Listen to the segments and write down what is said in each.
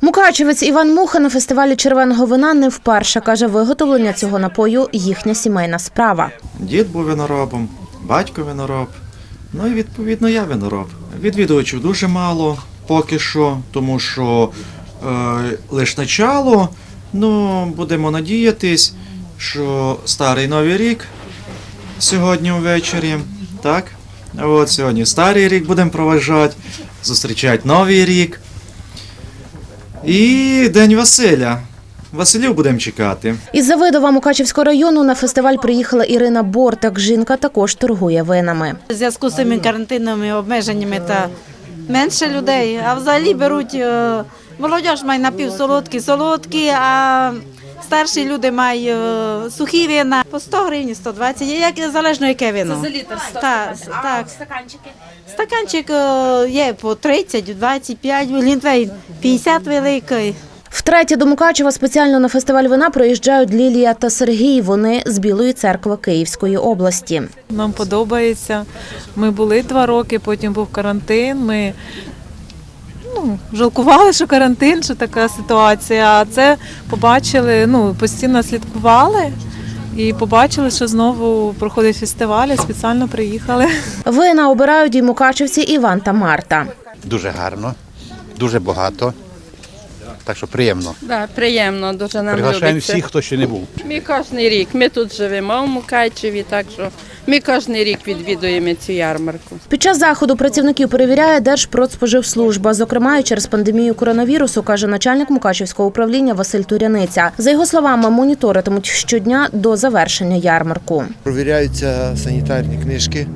Мукачевець Іван Муха на фестивалі червоного вина не вперше каже, виготовлення цього напою їхня сімейна справа. Дід був виноробом, батько винороб, ну і відповідно я винороб. Відвідувачів дуже мало поки що, тому що е, лише начало. Ну, будемо надіятись, що старий новий рік сьогодні ввечері, так? От сьогодні старий рік будемо проважати, зустрічати новий рік. І День Василя. Василів будемо чекати. Із Завидова Мукачівського району на фестиваль приїхала Ірина Бортак. Жінка також торгує винами. У зв'язку з цими карантинними обмеженнями та менше людей, а взагалі беруть е, молодь має напівсолодкі, солодкі, а старші люди мають е, сухі вина по 100 гривень, 120, як залежно яке вино. За літр 100 Так, а так. стаканчики? Стаканчик е, є по 30, 25, глінтвейн 50 великий. Втретє до Мукачева спеціально на фестиваль вина приїжджають Лілія та Сергій. Вони з Білої церкви Київської області. Нам подобається. Ми були два роки, потім був карантин. Ми ну, жалкували, що карантин, що така ситуація. А це побачили, ну, постійно слідкували і побачили, що знову проходить фестиваль, і спеціально приїхали. Вина обирають і мукачевці Іван та Марта. Дуже гарно, дуже багато. Так що приємно. Да, приємно, дуже нам Приглашаємо любиться. всіх, хто ще не був. Ми кожен рік, ми тут живемо в Мукачеві, так що ми кожен рік відвідуємо цю ярмарку. Під час заходу працівників перевіряє Держпродспоживслужба. Зокрема, і через пандемію коронавірусу, каже начальник Мукачевського управління Василь Туряниця. За його словами, моніторитимуть щодня до завершення ярмарку. Провіряються санітарні книжки,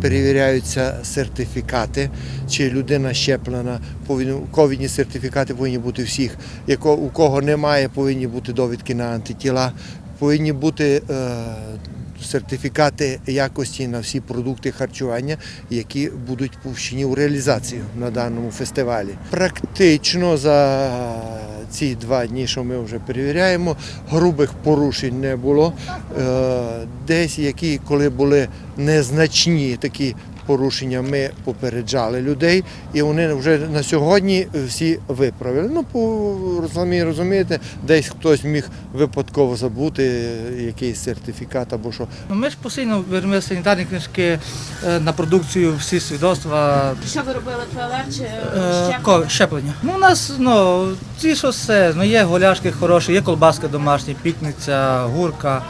перевіряються сертифікати, чи людина щеплена. Ковідні сертифікати повинні бути всіх. У кого немає, повинні бути довідки на антитіла, повинні бути е, сертифікати якості на всі продукти харчування, які будуть пущені у реалізацію на даному фестивалі. Практично за ці два дні, що ми вже перевіряємо, грубих порушень не було. Е, Десь які, коли були незначні такі порушення, ми попереджали людей, і вони вже на сьогодні всі виправили. Ну, по самі розумієте, десь хтось міг випадково забути якийсь сертифікат або що. Ну, Ми ж постійно беремо санітарні книжки е, на продукцію, всі свідоцтва, Що ви робили ПЛР чи е, ще? ко- щеплення. Ну, у нас ну, ці що все, ну, є голяшки хороші, є колбаски домашні, пікниця, гурка,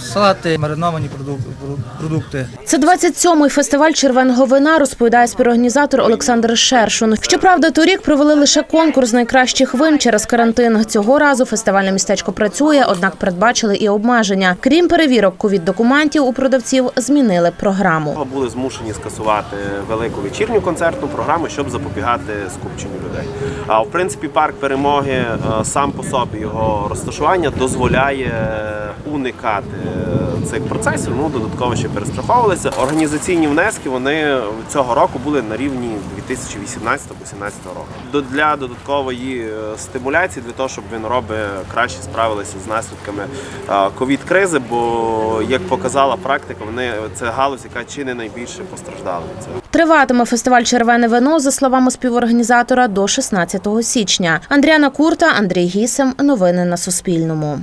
салати, мариновані продук- продукти. Це 27-й фестиваль червоного вина, розповідає співорганізатор Олександр Шершун. Щоправда, торік провели лише конкурс найкращих вин через карантин. Цього разу фестивальне містечко працює, однак передбачили і обмеження. Крім перевірок ковід документів у продавців змінили програму. були змушені скасувати велику вечірню концертну програму, щоб запобігати скупченню людей. А в принципі, парк перемоги е, сам по собі його розташування дозволяє уникати цих процесів. Ну додатково ще перестраховувалися. Організаційні внески вони цього року були на рівні 2018-2017 року. Для додаткової е, стимуляції, для того, щоб винороби краще справилися з наслідками е, ковід-кризи, бо як показала практика, вони це галузь, яка чи не найбільше постраждала від цього. Триватиме фестиваль Червене вино за словами співорганізатора до 16 січня. Андріана Курта, Андрій Гісем. Новини на Суспільному.